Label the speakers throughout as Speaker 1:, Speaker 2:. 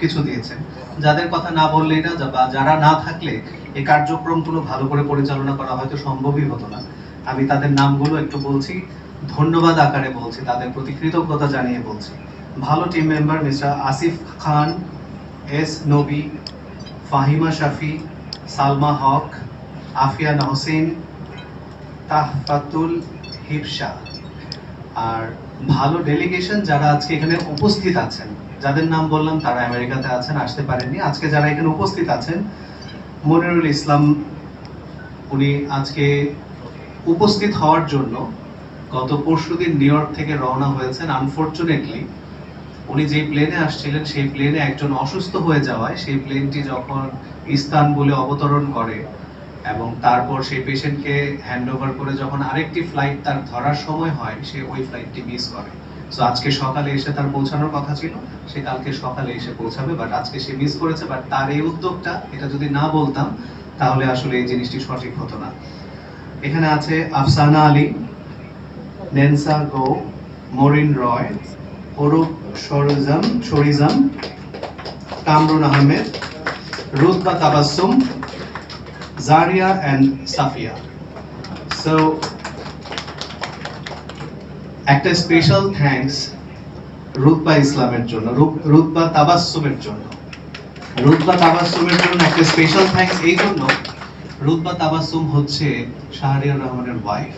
Speaker 1: সবকিছু দিয়েছেন যাদের কথা না বললেই না বা যারা না থাকলে এই কার্যক্রমগুলো ভালো করে পরিচালনা করা হয়তো সম্ভবই হতো না। আমি তাদের নামগুলো একটু বলছি, ধন্যবাদ আকারে বলছি, তাদের প্রতি কৃতজ্ঞতা জানিয়ে বলছি। ভালো team member mister Asif Khan, S Nabi, Fahima Shafi, Salma হক, আফিয়ান হোসেন, তাহফাতুল হিবসা আর ভালো ডেলিগেশন যারা আজকে এখানে উপস্থিত আছেন যাদের নাম বললাম তারা আমেরিকাতে আছেন, আসতে পারেননি। আজকে যারা এখানে উপস্থিত আছেন, মনিরুল ইসলাম, উনি আজকে উপস্থিত হওয়ার জন্য গত পরশুদিন নিউ ইয়র্ক থেকে রওনা হয়েছেন। আনফরচুনেটলি উনি যে প্লেনে আসছিলেন, সেই প্লেনে একজন অসুস্থ হয়ে যাওয়ায় সেই প্লেনটি যখন ইস্তানবুলে অবতরণ করে এবং তারপর সেই পেশেন্টকে হ্যান্ড করে যখন আরেকটি ফ্লাইট তার ধরার সময় হয়, সে ওই ফ্লাইটটি মিস করে। সো আজকে সকালে এসে তার পৌঁছানোর কথা ছিল। সে কালকে সকালে এসে পৌঁছাবে বাট আজকে সে মিস করেছে বাট তার এই উদ্যোগটা, এটা যদি না বলতাম, তাহলে আসলে এই জিনিসটি সঠিক হতো না। এখানে আছে আফসানা আলী, নেনসা গো, মরিন রয়, অরূপ সরিজাম সরিজাম, কামরুন আহমেদ, রুতবা তাবাসুম জারিয়া অ্যান্ড সাফিয়া। সো একটা স্পেশাল থ্যাঙ্কস রুতবা ইসলামের জন্য রুতবা তাবাসসুমের জন্য। রুতবা তাবাসসুমের জন্য একটা স্পেশাল থ্যাঙ্কস এই জন্য রুতবা তাবাসসুম হচ্ছে শাহরিয়ার রহমানের ওয়াইফ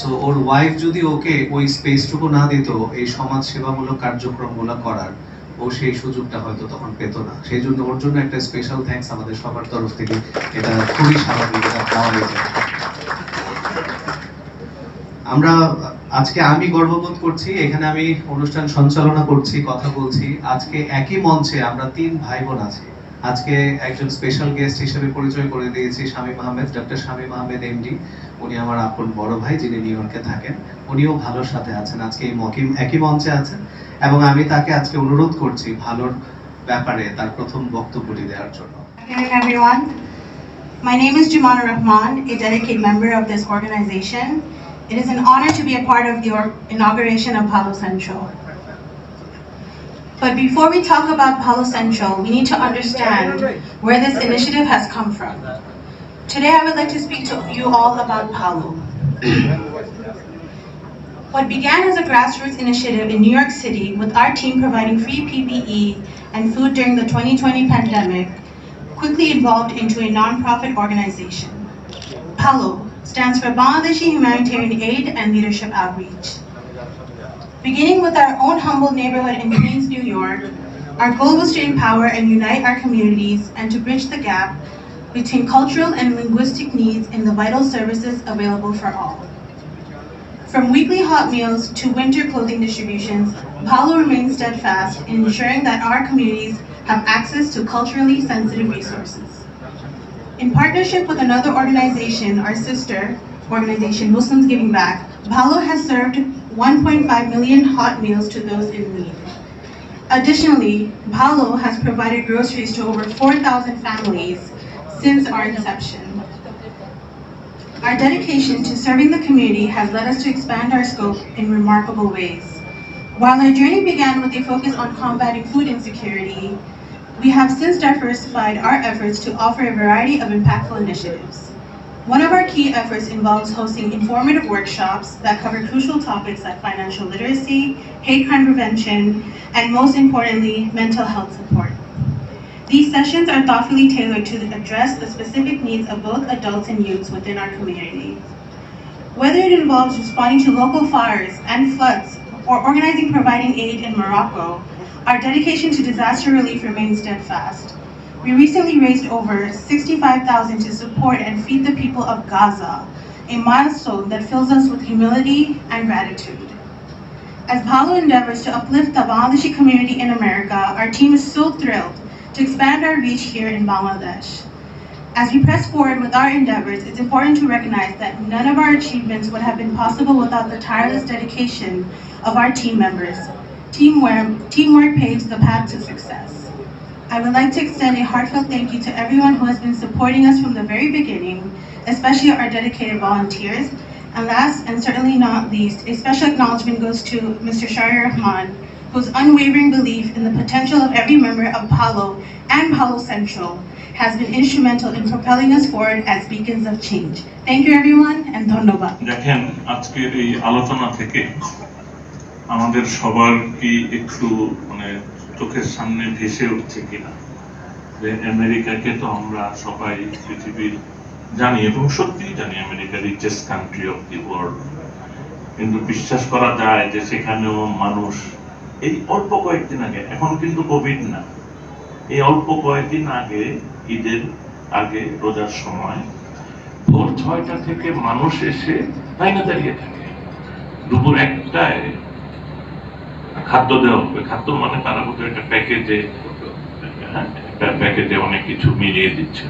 Speaker 1: সো ওর ওয়াইফ যদি ওকে ওই স্পেসটুকু না দিত, এই সমাজ সেবামূলক কার্যক্রমগুলো করার, ও সেই সুযোগটা হয়তো তখন পেত না। সেই জন্য ওর জন্য একটা স্পেশাল থ্যাঙ্কস আমাদের সবার তরফ থেকে, এটা খুবই স্বাভাবিক, এটা পাওয়া আমরা আজকে আমি গর্ববোধ করছি এখানে আমি অনুষ্ঠান সঞ্চালনা করছি কথা বলছি। আজকে একই মঞ্চে আমরা তিন ভাই বোন আছি। আজকে একজন স্পেশাল গেস্ট হিসেবে পরিচয় করে দিয়েছি শামীম আহমেদ ডক্টর শামীম আহমেদ এমডি উনি আমার আপন বড় ভাই যিনি নিউ ইয়র্কে থাকেন। উনিও ভালোর সাথে আছেন আজকে এই মকিম একই মঞ্চে আছেন। এবং আমি তাকে আজকে অনুরোধ করছি ভালোর ব্যাপারে তার প্রথম বক্তব্যটি দেওয়ার জন্য.
Speaker 2: My name is Jumana Rahman, a dedicated member of this organization. It is an honor to be a part of the inauguration of Palo Central. But before we talk about Palo Central, we need to understand where this initiative has come from. Today, I would like to speak to you all about Palo. What began as a grassroots initiative in New York City with our team providing free PPE and food during the 2020 pandemic quickly evolved into a nonprofit organization. PALO stands for Bangladeshi Humanitarian Aid and Leadership Outreach. Beginning with our own humble neighborhood in Queens, New York, our goal was to empower and unite our communities and to bridge the gap between cultural and linguistic needs in the vital services available for all. From weekly hot meals to winter clothing distributions, Palo remains steadfast in ensuring that our communities have access to culturally sensitive resources. In partnership with another organization, our sister organization, Muslims Giving Back, Palo has served 1.5 million hot meals to those in need. Additionally, Palo has provided groceries to over 4,000 families since our inception. Our dedication to serving the community has led us to expand our scope in remarkable ways. While our journey began with a focus on combating food insecurity, we have since diversified our efforts to offer a variety of impactful initiatives. One of our key efforts involves hosting informative workshops that cover crucial topics like financial literacy, hate crime prevention, and most importantly, mental health support. These sessions are thoughtfully tailored to address the specific needs of both adults and youths within our community. Whether it involves responding to local fires and floods or organizing providing aid in Morocco, our dedication to disaster relief remains steadfast. We recently raised over 65,000 to support and feed the people of Gaza, a milestone that fills us with humility and gratitude. As Palo endeavors to uplift the Bangladeshi community in America, our team is so thrilled to expand our reach here in Bangladesh. As we press forward with our endeavors, it's important to recognize that none of our achievements would have been possible without the tireless dedication of our team members. Teamwork, teamwork paves the path to success. I would like to extend a heartfelt thank you to everyone who has been supporting us from the very beginning, especially our dedicated volunteers. And last and certainly not least, a special acknowledgement goes to Mr. Shari Rahman, whose unwavering belief in the potential of every member of Palo and Palo Central has been instrumental in propelling us forward as beacons of change. Thank you, everyone, and ধন্যবাদ.
Speaker 3: দেখেন আজকের এই আলোচনা থেকে আমাদের সবার কি একটু মানে চোখের সামনে ভেসে উঠছে কিনা? যে আমেরিকাকে তো আমরা সবাই পৃথিবীর জানি এবং সত্যিই জানি America richest country of the world কিন্তু বিশ্বাস করা যায় যে সেখানেও মানুষ এই অল্প কয়েকদিন আগে, এখন কিন্তু কোভিড না, এই অল্প কয়েকদিন আগে, ঈদের আগে, রোজার সময় ভোর ছয়টা থেকে মানুষ এসে লাইনে দাঁড়িয়ে থাকে। দুপুর একটায় খাদ্য দেওয়া হবে। খাদ্য মানে তারা বোধহয় একটা প্যাকেজে হ্যাঁ, একটা প্যাকেজে অনেক কিছু মিলিয়ে দিচ্ছে।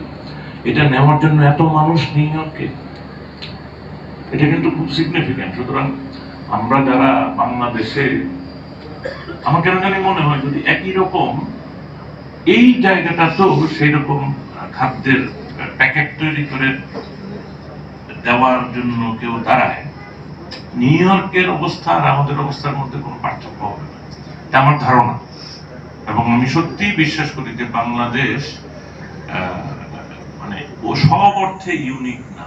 Speaker 3: এটা নেওয়ার জন্য এত মানুষ নিউ ইয়র্কে। এটা কিন্তু খুব সিগনিফিক্যান্ট সুতরাং আমরা যারা বাংলাদেশে আমার কেন জানি মনে হয় যদি একই রকম এই জায়গাটা তো সেই রকম খাদ্যের প্যাকেট তৈরি করে দেওয়ার জন্য কেউ দাঁড়ায়। নিউ ইয়র্কের অবস্থা আর আমাদের অবস্থার মধ্যে কোনো পার্থক্য হবে না। এটা আমার ধারণা। এবং আমি সত্যিই বিশ্বাস করি যে বাংলাদেশ মানে ও সব অর্থে ইউনিক না।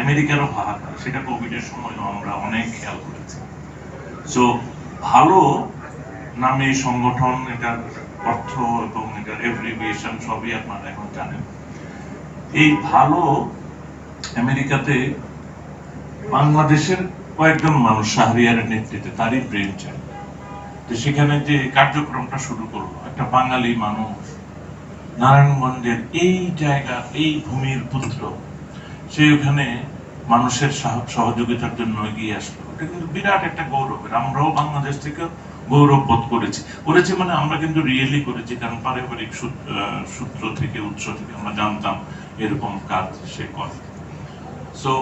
Speaker 3: আমেরিকারও ভাগ সেটা কোভিডের সময়ও আমরা অনেক খেয়াল করেছি। সো ভালো নামে সংগঠন, এটার অর্থ এবং এটার এভরিভিয়েশন সবই আপনারা এখন জানেন। এই ভালো আমেরিকাতে বাংলাদেশের কয়েকজন মানুষ শাহরিয়ারের নেতৃত্বে তারই ব্রেন চাই তো সেখানে যে কার্যক্রমটা শুরু করল, একটা বাঙালি মানুষ, নারায়ণগঞ্জের এই জায়গা, এই ভূমির পুত্র, সে ওখানে মানুষের সহযোগিতার জন্য এগিয়ে আসলো। এটা কিন্তু বিরাট একটা গৌরবের, আমরাও বাংলাদেশ থেকে গৌরব বোধ করেছি। করেছি মানে আমরা কিন্তু রিয়েলি করেছি, কারণ পারিবারিক সূত্র থেকে, উৎস থেকে আমরা জানতাম এরকম কাজ সে করে। সো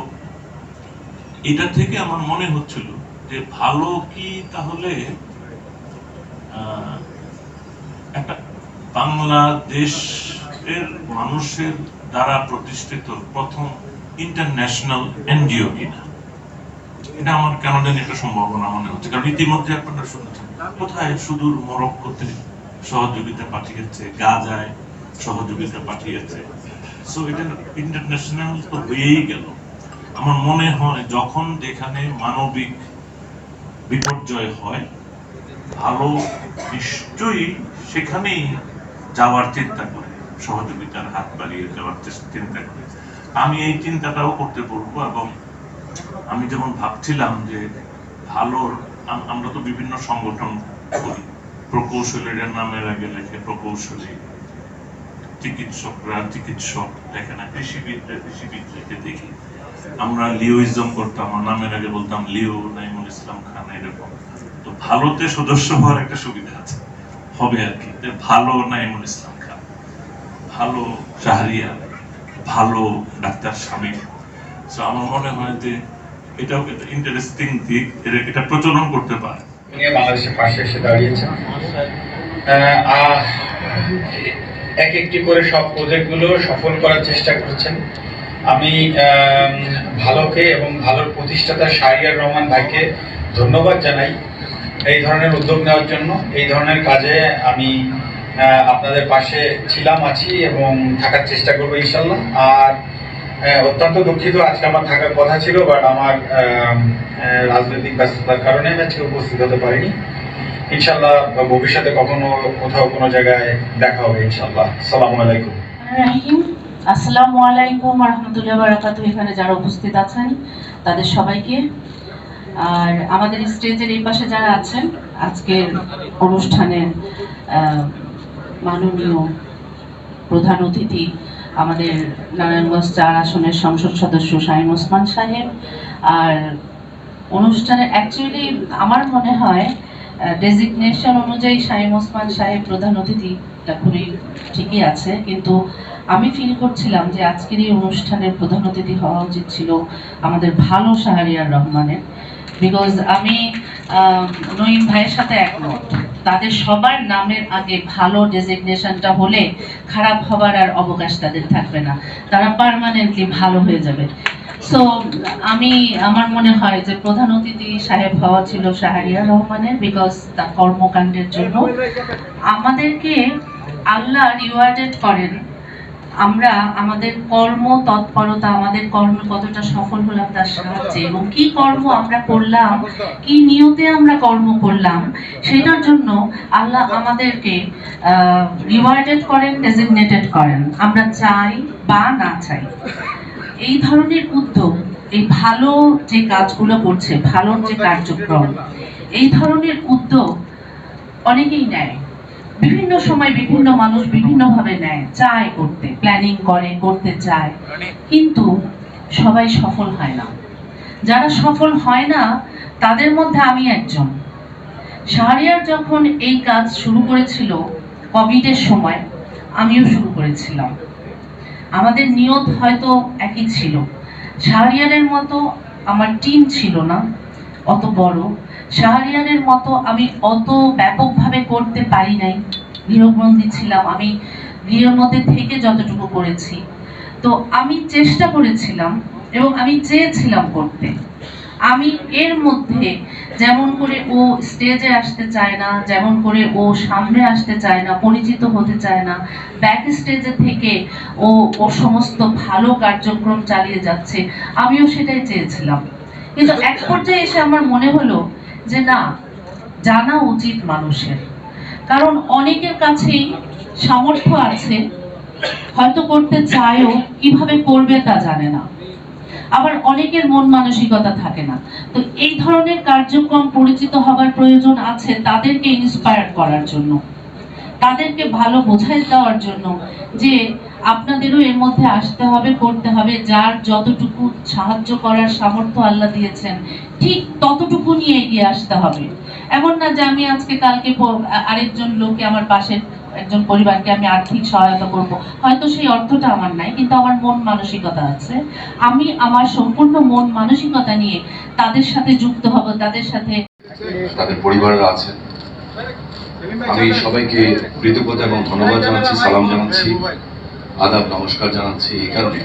Speaker 3: এটা থেকে আমার মনে হচ্ছিল যে ভালো কি তাহলে একটা বাংলাদেশের মানুষের দ্বারা প্রতিষ্ঠিত প্রথম ইন্টারন্যাশনাল এনজিও কিনা? এটা আমার কেন জানি একটা সম্ভাবনা মনে হচ্ছে, কারণ ইতিমধ্যে আপনারা শুনেছেন। কোথায় সুদূর মরক্কোতে সহযোগিতা পাঠিয়েছে, গাজায় সহযোগিতা পাঠিয়েছে? সো এটা ইন্টারন্যাশনাল তো হয়েই গেল। আমার মনে হয় যখন যেখানে মানবিক বিপর্যয় হয়, ভালো নিশ্চয়ই সেখানেই যাওয়ার চিন্তা করে, সহযোগিতার হাত বাড়িয়ে যাওয়ার চিন্তা করে। আমি এই চিন্তাটাও করতে বলব এবং আমি যেমন ভাবছিলাম যে ভালো আমরা তো বিভিন্ন সংগঠন করি। প্রকৌশলীরা নামের আগে লেখে, প্রকৌশলী, চিকিৎসকরা, চিকিৎসক লেখে না, কৃষিবিদরা, কৃষিবিদ লেখে দেখি। আমরা লিওইজম করতাম, আমার নামের আগে বলতাম লিও নাইমুল ইসলাম খান, এরকম। তো ভালোতে সদস্য হওয়ার একটা সুবিধা আছে, হবে আর কি। ভালো নাইমুল ইসলাম খান, ভালো শাহরিয়া, ভালো ডাক্তার স্বামী। তো আমার মনে হয় যে এটাও একটা ইন্টারেস্টিং দিক এটা প্রচলন করতে পারে।
Speaker 4: বাংলাদেশের পাশে এসে দাঁড়িয়েছেন। এক একটি করে সব প্রজেক্টগুলো সফল করার চেষ্টা করছেন। আমি ভালোকে এবং ভালোর প্রতিষ্ঠাতা শাহরিয়ার রহমান ভাইকে ধন্যবাদ জানাই এই ধরনের উদ্যোগ নেওয়ার জন্য। এই ধরনের কাজে আমি আপনাদের পাশে ছিলাম, আছি এবং থাকার চেষ্টা করব ইনশাল্লাহ। আর অত্যন্ত দুঃখিত আজকে আমার থাকার কথা ছিল, বাট আমার রাজনৈতিক ব্যস্ততার কারণে আমি আজকে উপস্থিত হতে পারিনি। ইনশাল্লাহ ভবিষ্যতে কখনো কোথাও কোনো জায়গায় দেখা হবে ইনশাল্লাহ। সালামু আলাইকুম।
Speaker 5: আসসালামু আলাইকুম রহমতুল্লাহ বারাকাতু। এখানে যারা উপস্থিত আছেন, তাদের সবাইকে। আর আমাদের স্টেজের এই পাশে যারা আছেন, আজকের অনুষ্ঠানের মাননীয় প্রধান অতিথি আমাদের নারায়ণগঞ্জ চার আসনের সংসদ সদস্য শাহিন ওসমান সাহেব। আর অনুষ্ঠানে অ্যাকচুয়ালি আমার মনে হয় ডেজিগনেশন অনুযায়ী শাহিম ওসমান সাহেব প্রধান অতিথিটা খুবই ঠিকই আছে। কিন্তু আমি ফিল করছিলাম যে আজকের এই অনুষ্ঠানের প্রধান অতিথি হওয়া উচিত ছিল আমাদের ভালো শাহরিয়ার রহমানের। বিকজ আমি নঈম ভাইয়ের সাথে একমত। তাদের সবার নামের আগে ভালো ডেজিগনেশনটা হলে খারাপ হবার আর অবকাশ তাদের থাকবে না। তারা পার্মানেন্টলি ভালো হয়ে যাবে। সো আমি, আমার মনে হয় যে প্রধান অতিথি সাহেব হওয়া ছিল শাহরিয়া রহমানের বিকজ তার কর্মকাণ্ডের জন্য। আমাদেরকে আল্লাহ রিওয়ার্ডেড করেন। আমরা, আমাদের কর্ম তৎপরতা, আমাদের কর্ম কতটা সফল হলাম তার সাহায্যে এবং কি কর্ম আমরা করলাম, কি নিয়তে আমরা কর্ম করলাম, সেটার জন্য আল্লাহ আমাদেরকে রিওয়ার্ডেড করেন ডেজিগনেটেড করেন। আমরা চাই বা না চাই। এই ধরনের উদ্যোগ, এই ভালো যে কাজগুলো করছে, ভালো যে কার্যক্রম, এই ধরনের উদ্যোগ অনেকেই নেয়। বিভিন্ন সময় বিভিন্ন মানুষ বিভিন্নভাবে নেয়, চায় করতে প্ল্যানিং করে, করতে চায়। কিন্তু সবাই সফল হয় না। যারা সফল হয় না, তাদের মধ্যে আমি একজন। শাহরিয়ার যখন এই কাজ শুরু করেছিল কোভিডের সময়, আমিও শুরু করেছিলাম। আমাদের নিয়ত হয়তো একই ছিল। শাহরিয়ারের মতো আমার টিম ছিল না, অত বড়। শাহরিয়ারের মতো আমি অত ব্যাপকভাবে করতে পারি নাই। গৃহবন্দী ছিলাম, আমি গৃহের মধ্যে থেকে যতটুকু করেছি। তো আমি চেষ্টা করেছিলাম এবং আমি চেয়েছিলাম করতে। আমি এর মধ্যে যেমন করে ও স্টেজে আসতে চায় না, যেমন করে ও সামনে আসতে চায় না, পরিচিত হতে চায় না ব্যাক স্টেজে থেকে ও ও সমস্ত ভালো কার্যক্রম চালিয়ে যাচ্ছে, আমিও সেটাই চেয়েছিলাম। কিন্তু এক পর্যায়ে এসে আমার মনে হলো যে না, জানা উচিত মানুষের। কারণ অনেকের কাছেই সামর্থ্য আছে, হয়তো করতে চায়ও, কীভাবে করবে তা জানে না। আবার অনেকের মন মানসিকতা থাকে না। তো এই ধরনের কার্যক্রম পরিচিত হবার প্রয়োজন আছে তাদেরকে ইন্সপায়ার করার জন্য। তাদেরকে ভালো বোঝাই দেওয়ার জন্য যে আপনাদেরও এর মধ্যে আসতে হবে, করতে হবে। যার যতটুকু সাহায্য করার সামর্থ্য আল্লাহ দিয়েছেন, ঠিক ততটুকু নিয়ে এগিয়ে আসতে হবে। এমন না যে আমি আজকে কালকে আরেকজন লোককে আমার পাশের একজন পরিবারকে আমি আর্থিক সহায়তা করব। হয়তো সেই অর্থটা আমার নাই, কিন্তু আমার মন মানসিকতা আছে। আমি আমার সম্পূর্ণ মন মানসিকতা নিয়ে তাদের সাথে যুক্ত হব, তাদের সাথে
Speaker 6: তাদের পরিবাররা আছেন আমি সবাইকে কৃতজ্ঞতা এবং ধন্যবাদ জানাচ্ছি, সালাম জানাচ্ছি, আদাব, নমস্কার জানাচ্ছি এই কারণে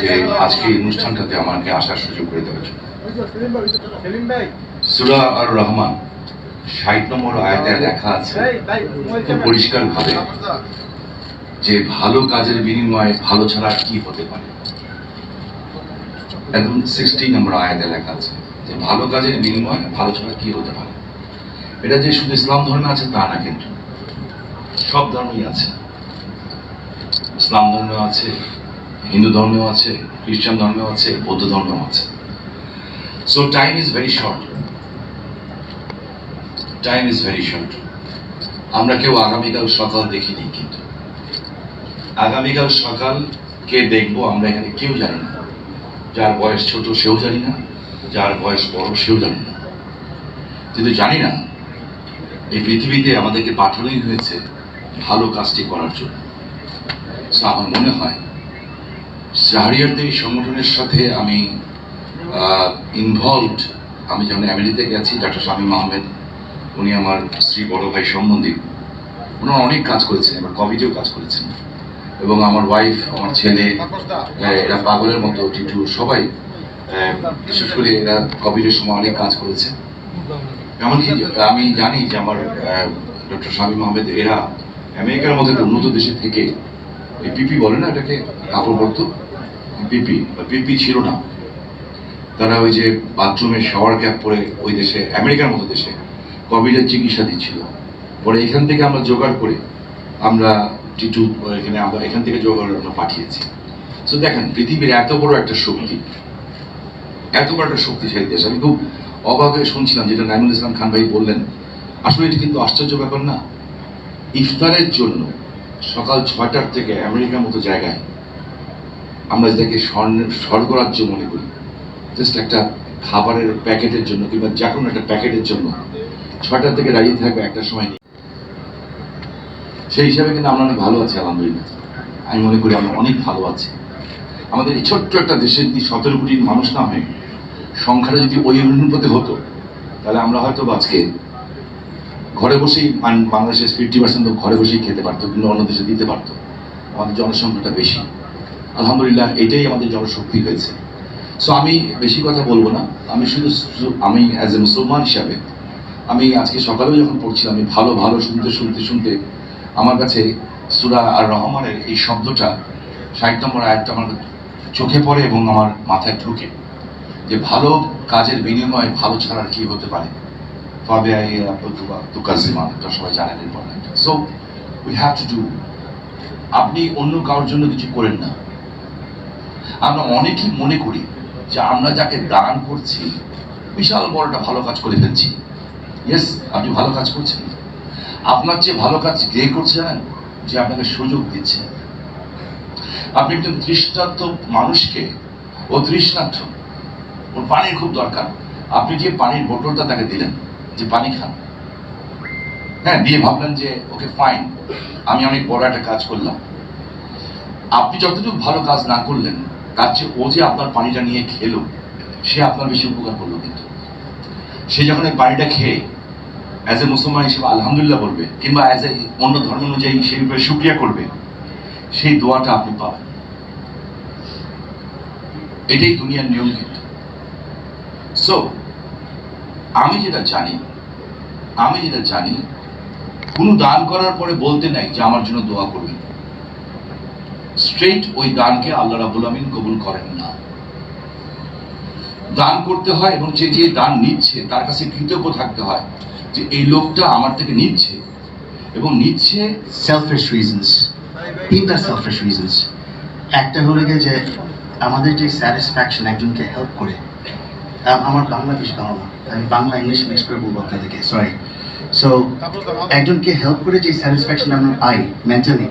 Speaker 6: যে আজকে এই অনুষ্ঠানটাতে আমাকে আসার সুযোগ করে দেওয়ার জন্য। সুরা আর রহমান ষাট নম্বর আয়াতে লেখা আছে খুব পরিষ্কার ভাবে যে ভালো কাজের বিনিময়ে ভালো ছাড়া কি হতে পারে? একদম সিক্সটি নম্বর আয়াতে লেখা আছে যে ভালো কাজের বিনিময়ে ভালো ছাড়া কি হতে পারে? এটা যে শুধু ইসলাম ধর্মে আছে তা না কিন্তু। সব ধর্মই আছে। ইসলাম ধর্মেও আছে হিন্দু ধর্মেও আছে খ্রিস্টান ধর্মেও আছে বৌদ্ধ ধর্মেও আছে। So time is very short time is very short আমরা কেউ আগামীকাল সকাল দেখিনি কিন্তু। আগামীকাল সকাল কে দেখব আমরা এখানে কেউ জানি না। যার বয়স ছোট সেও জানি না, যার বয়স বড় সেও জানি না। কিন্তু জানি না, এই পৃথিবীতে আমাদেরকে পাঠানোই হয়েছে ভালো কাজটি করার জন্য। আমার মনে হয় শাহরিয়ারদের এই সংগঠনের সাথে আমি ইনভলভড আমি যখন আমেরিকাতে গেছি ডক্টর শামীম আহমেদ উনি আমার স্ত্রী, বড় ভাই সম্বন্ধী। ওনারা অনেক কাজ করেছেন, এবার কভিডেও কাজ করেছেন। এবং আমার ওয়াইফ আমার ছেলে এরা পাগলের মতো, টিটু, সবাই বিশেষ করে এরা কোভিডের সময় অনেক কাজ করেছে। এমনকি আমি জানি যে আমার ডক্টর শামীম আহমেদ, এরা আমেরিকার মতো একটা উন্নত দেশে থেকে, এই পিপি বলে না এটাকে, কাপড় পরতো? পিপি পিপি ছিল না। তারা ওই যে বাথরুমে শাওয়ার ক্যাপ পরে ওই দেশে, আমেরিকার মতো দেশে কোভিডের চিকিৎসা দিচ্ছিল। পরে এখান থেকে আমরা জোগাড় করে আমরা টিটু এখানে আমরা এখান থেকে জোগাড় আমরা পাঠিয়েছি। তো দেখেন, পৃথিবীর এত বড় একটা শক্তি, এত বড় একটা শক্তিশালী দেশ। আমি খুব অবাক হয়ে শুনছিলাম যেটা নাইমুল ইসলাম খান ভাই বললেন। আসলে এটি কিন্তু আশ্চর্য ব্যাপার না। ইফতারের জন্য সকাল ছয়টার থেকে আমেরিকার মতো জায়গায় আমরা যেটাকে স্বর্গরাজ্য মনে করি জাস্ট একটা খাবারের প্যাকেটের জন্য কিংবা যে কোনো একটা প্যাকেটের জন্য ছয়টা থেকে দাঁড়িয়ে থাকবে, একটা সময় নেই সেই হিসাবে কিন্তু আমরা অনেক ভালো আছি, আলহামদুলিল্লাহ। আমি মনে করি আমরা অনেক ভালো আছি। আমাদের এই ছোট্ট একটা দেশের যদি সতেরো কোটির মানুষ না হয়, সংখ্যাটা যদি ওই অনুপাতে হতো, তাহলে আমরা হয়তো আজকে ঘরে বসেই বাংলাদেশের ফিফটি পার্সেন্ট লোক ঘরে বসেই খেতে পারতো কিন্তু অন্য দেশে দিতে পারতো। আমাদের জনসংখ্যাটা বেশি। আলহামদুলিল্লাহ, এটাই আমাদের জনশক্তি হয়েছে। সো আমি বেশি কথা বলব না। আমি শুধু আমি অ্যাজ এ মুসলমান হিসাবে আমি আজকে সকালেও যখন পড়ছিলাম আমি ভালো ভালো শুনতে শুনতে শুনতে, আমার কাছে সুরা আর রহমানের এই শব্দটা ষাট নম্বর আয়াতটা আমার চোখে পড়ে এবং আমার মাথায় ঢুকে যে ভালো কাজের বিনিময়ে ভালো ছাড়া আর কি হতে পারে। তবে তুকাজিমান এটা সবাই জানেন important so we have to do আপনি অন্য কারোর জন্য কিছু করেন না। আমরা অনেকেই মনে করি যে আমরা যাকে দান করছি, বিশাল বড় একটা ভালো কাজ করে ফেলছি। ইয়েস আপনি ভালো কাজ করছেন। আপনার চেয়ে ভালো কাজ কে করছে জানেন? যে আপনাকে সুযোগ দিচ্ছে। আপনি একজন তৃষ্ণার্থ মানুষকে ও তৃষ্ণার্থ। ওর পানির খুব দরকার। আপনি যে পানির বোতলটা তাকে দিলেন, যে পানি খান। হ্যাঁ দিয়ে ভাবলেন যে, ওকে ফাইন আমি অনেক বড় একটা কাজ করলাম। আপনি যতটুকু ভালো কাজ না করলেন, তার চেয়ে ও যে আপনার পানিটা নিয়ে খেলো, সে আপনার বেশি উপকার করল কিন্তু। সে যখন এই পানিটা খেয়ে অ্যাজ এ মুসলমান হিসেবে আলহামদুলিল্লাহ বলবে, কিংবা অ্যাজ এ অন্য ধর্ম অনুযায়ী সেই ব্যাপারে সুক্রিয়া করবে, সেই দোয়াটা আপনি পাবেন। এটাই দুনিয়ার নিয়ম কিন্তু। সো আমি যেটা জানি, আমি যেটা জানি, কোনো দান করার পরে বলতে নাই যে আমার জন্য দোয়া করবেন। স্ট্রেট ওই দানকে আল্লাহ রাবুল আমিন কবুল করেন না। দান করতে হয় এবং যে যে দান নিচ্ছে, তার কাছে কৃতজ্ঞ থাকতে হয়। যে এই লোকটা আমার থেকে নিচ্ছে এবং নিচ্ছে
Speaker 7: সেলফিশ রিজনস তিনটা সেলফিশ রিজনস একটা হলো গিয়ে যে আমাদের যে স্যাটিসফ্যাকশন একজনকে হেল্প করে আমার বাংলা বেশ ভালো না আমি বাংলা ইংলিশ মিক্স করে বলব আপনাদেরকে সরি সো একজনকে হেল্প করে যে স্যাটিসফ্যাকশন আমরা পাই মেন্টালি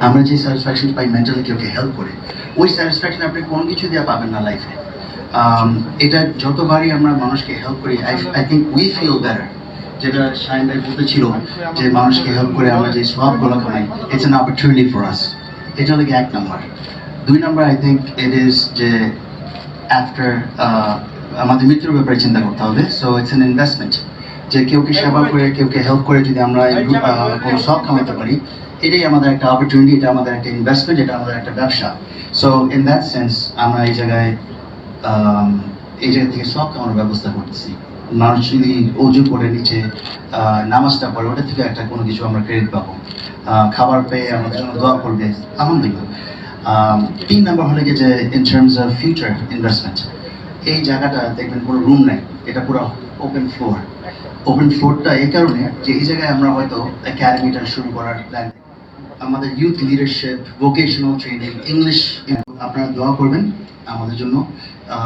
Speaker 7: আমরা যে স্যাটিসফ্যাকশন পাই মেন্টালি কেউকে হেল্প করে, ওই স্যাটিসফ্যাকশন আপনি কোনো কিছু দিয়ে পাবেন না লাইফে এটা যতবারই আমরা মানুষকে হেল্প করি I think we feel better যেটা শাইন ভাই বলতেছিল যে মানুষকে হেল্প করে আমরা যে সবগুলো কামাই it's an opportunity for us এটা হলো এক নম্বর। দুই নম্বর আই থিঙ্ক ইট ইজ যে আফটার আমাদের মৃত্যুর ব্যাপারে চিন্তা করতে হবে সো ইটস অ্যান ইনভেস্টমেন্ট যে কেউকে সেবা করে কেউকে হেল্প করে যদি আমরা কোনো সব কামাতে পারি, এটাই আমাদের একটা অপরচুনিটি এটা আমাদের একটা ইনভেস্টমেন্ট এটা আমাদের একটা ব্যবসা। সো ইন দ্যাট সেন্স আমরা এই জায়গায় এই জায়গা থেকে সব কামানোর ব্যবস্থা করতেছি। মানুষ যদি অজু করে নিচে নামাজটা পড়ে, ওটা থেকে একটা কোনো কিছু আমরা ক্রেডিট পাবো। খাবার পেয়ে আমাদের জন্য দোয়া করবে। আলহামদুলিল্লাহ। তিন নাম্বার হলে গিয়ে যে in terms of future investment এই জায়গাটা দেখবেন কোনো রুম নাই। এটা পুরো ওপেন ফ্লোর ওপেন ফ্লোরটা এই কারণে যে এই জায়গায় আমরা হয়তো একাডেমিটা শুরু করার প্ল্যান আমাদের youth leadership vocational training English আপনারা দোয়া করবেন আমাদের জন্য। um,